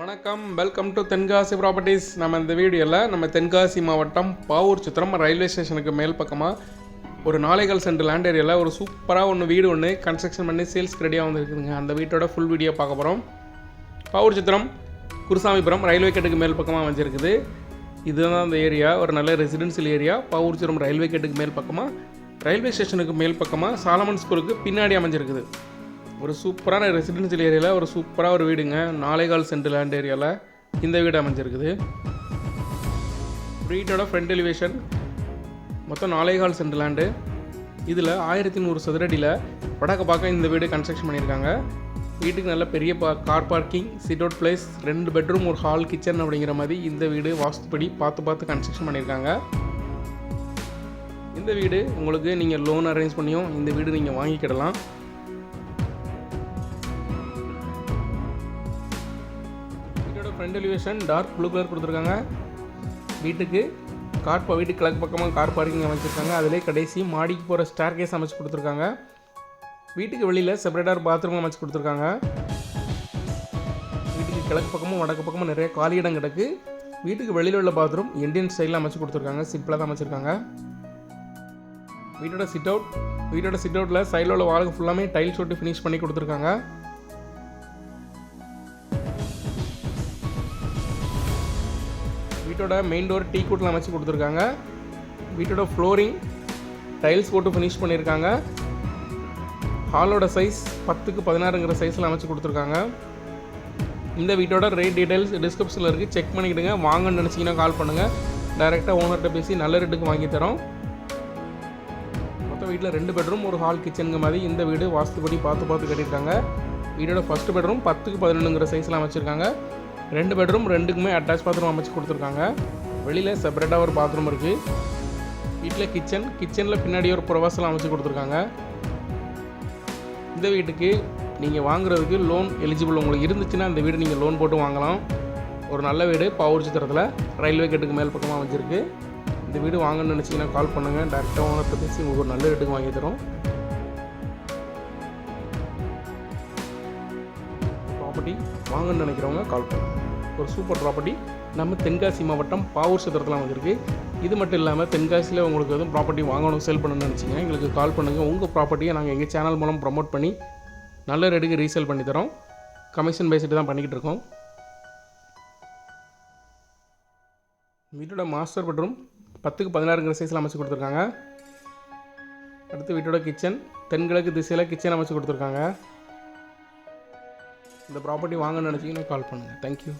வணக்கம். Welcome to Tenkasi properties நம்ம இந்த வீடியோவில் நம்ம தென்காசி மாவட்டம் பாவூர் சித்திரம் ரயில்வே ஸ்டேஷனுக்கு மேல் பக்கமாக ஒரு நாளைகள் சென்று லேண்ட் ஏரியாவில் ஒரு சூப்பராக ஒன்று வீடு ஒன்று கன்ஸ்ட்ரக்ஷன் பண்ணி சேல்ஸ்க்கு ரெடியாக வந்துருக்குதுங்க. அந்த வீட்டோட ஃபுல் வீடியோ பார்க்க போகிறோம் பாவூர் சித்திரம் குருசாமிபுரம் ரயில்வே கேட்டுக்கு மேல் பக்கமாக அமைஞ்சிருக்குது. இதுதான் அந்த ஏரியா ஒரு நல்ல ரெசிடென்சியல் ஏரியா பாவூர் சித்திரம் ரயில்வே கேட்டுக்கு மேல் பக்கமாக ரயில்வே ஸ்டேஷனுக்கு மேல் பக்கமாக சாலமன் ஸ்கூலுக்கு பின்னாடி அமைஞ்சிருக்குது. ஒரு சூப்பரான ரெசிடென்சியல் ஏரியாவில் ஒரு சூப்பராக ஒரு வீடுங்க. நாளைகால் சென்ட் லேண்ட் ஏரியாவில் இந்த வீடு அமைஞ்சிருக்குது. வீட்டோட ஃப்ரண்ட் எலிவேஷன் மொத்தம் நாளைகால் சென்ட் லேண்டு இதில் ஆயிரத்தி நூறு சதுரடியில் வடக்கு பார்க்க இந்த வீடு கன்ஸ்ட்ரக்ஷன் பண்ணியிருக்காங்க. வீட்டுக்கு நல்ல பெரிய பா car parking sit out place ரெண்டு பெட்ரூம் ஒரு ஹால் கிச்சன் அப்படிங்கிற மாதிரி இந்த வீடு வாஸ்துப்படி பார்த்து பார்த்து கன்ஸ்ட்ரக்ஷன் பண்ணியிருக்காங்க. இந்த வீடு உங்களுக்கு நீங்கள் லோன் அரேஞ்ச் பண்ணியும் இந்த வீடு நீங்கள் வாங்கிக்கிடலாம். Front elevation dark blue colour கொடுத்துருக்காங்க. வீட்டுக்கு கார் பா வீட்டுக்கு கிழக்கு பக்கமாக கார் பார்க்கிங் அமைச்சிருக்காங்க. அதிலே கடைசி மாடிக்கு போகிற ஸ்டார் கேஸ் அமைச்சு கொடுத்துருக்காங்க. வீட்டுக்கு வெளியில் செப்பரேட்டாக பாத்ரூம் அமைச்சு கொடுத்துருக்காங்க. வீட்டுக்கு கிழக்கு பக்கமும் வடக்கு பக்கமும் நிறைய காலி இடம் கிடக்கு. வீட்டுக்கு வெளியில் உள்ள பாத்ரூம் இந்தியன் ஸ்டைலில் அமைச்சு கொடுத்துருக்காங்க. சிம்பிளாக தான் அமைச்சிருக்காங்க. வீட்டோட சிட் அவுட் வீட்டோட சிட் அவுட்டில் சைடில் உள்ள வாளுக்கு ஃபுல்லாமே டைல்ஸ் ஒட்டி ஃபினிஷ் பண்ணி கொடுத்துருக்காங்க. வீட்டோட மெயின் டோர் டீ கூட்டில் அமைச்சு கொடுத்துருக்காங்க. வீட்டோட ஃப்ளோரிங் டைல்ஸ் போட்டு ஃபினிஷ் பண்ணியிருக்காங்க ஹாலோட சைஸ் பத்துக்கு பதினாறுங்கிற சைஸில் அமைச்சு கொடுத்துருக்காங்க. இந்த வீட்டோட ரேட் டீடைல்ஸ் டிஸ்கிரிப்ஷனில் இருக்குது செக் பண்ணிக்கிடுங்க. வாங்கன்னு நினச்சிங்கன்னா கால் பண்ணுங்கள் டைரெக்டாக ஓனர்கிட்ட பேசி நல்ல ரேட்டுக்கு வாங்கி தரோம். மொத்தம் வீட்டில் ரெண்டு பெட்ரூம் ஒரு ஹால் கிச்சனுங்க மாதிரி இந்த வீடு வாஸ்துபடி பார்த்து பார்த்து கட்டியிருக்காங்க. வீடோட ஃபஸ்ட்டு பெட்ரூம் பத்துக்கு பதினொன்றுங்கிற சைஸில் அமைச்சிருக்காங்க. ரெண்டு பெட்ரூம் ரெண்டுக்குமே அட்டாச் பாத்ரூம் அமைச்சு கொடுத்துருக்காங்க. வெளியில் செப்பரேட்டாக ஒரு பாத்ரூம் இருக்குது வீட்டில் கிச்சன் கிச்சனில் பின்னாடி ஒரு புறவாசல் அமைச்சு கொடுத்துருக்காங்க. இந்த வீட்டுக்கு நீங்கள் வாங்குறதுக்கு லோன் எலிஜிபிள் உங்களுக்கு இருந்துச்சுன்னா இந்த வீடு நீங்கள் லோன் போட்டு வாங்கலாம். ஒரு நல்ல வீடு பாவூர் சித்திரத்தில் ரயில்வே கேட்டுக்கு மேல் பக்கமாக அமைஞ்சிருக்கு. இந்த வீடு வாங்கணும்னு நினச்சிங்கன்னா கால் பண்ணுங்கள் டேரெக்டாக ஓனர்கிட்ட பேசி உங்களுக்கு ஒரு நல்ல ரேட்டுக்கு வாங்கி தரோம். ப்ராப்பர்ட்டி வாங்கன்னு நினைக்கிறவங்க கால் பண்ணுங்கள் ஒரு சூப்பர் ப்ராப்பர்ட்டி நம்ம தென்காசி மாவட்டம் பாவூர் சித்திரத்தில் வந்திருக்கு இது மட்டும் இல்லாமல் தென்காசியில் உங்களுக்கு எதுவும் ப்ராப்பர்ட்டி வாங்கணும் சேல் பண்ணணும்னு நினச்சிங்கன்னா எங்களுக்கு கால் பண்ணுங்கள் உங்கள் ப்ராப்பர்ட்டியை நாங்கள் எங்கள் சேனல் மூலம் ப்ரமோட் பண்ணி நல்ல ரேட்டுக்கு ரீசேல் பண்ணி தரோம். கமிஷன் பேசிட்டு தான் பண்ணிக்கிட்டு இருக்கோம். வீட்டோட மாஸ்டர் பெட்ரூம் பத்துக்கு பதினாறுங்கிற சைஸில் அமைச்சு கொடுத்துருக்காங்க. அடுத்து வீட்டோட கிச்சன் தென்கிழக்கு திசையில் கிச்சன் அமைச்சு கொடுத்துருக்காங்க. இந்த ப்ராப்பர்ட்டி வாங்கணும்னு நினச்சிங்கன்னா கால் பண்ணுங்கள் தேங்க்யூ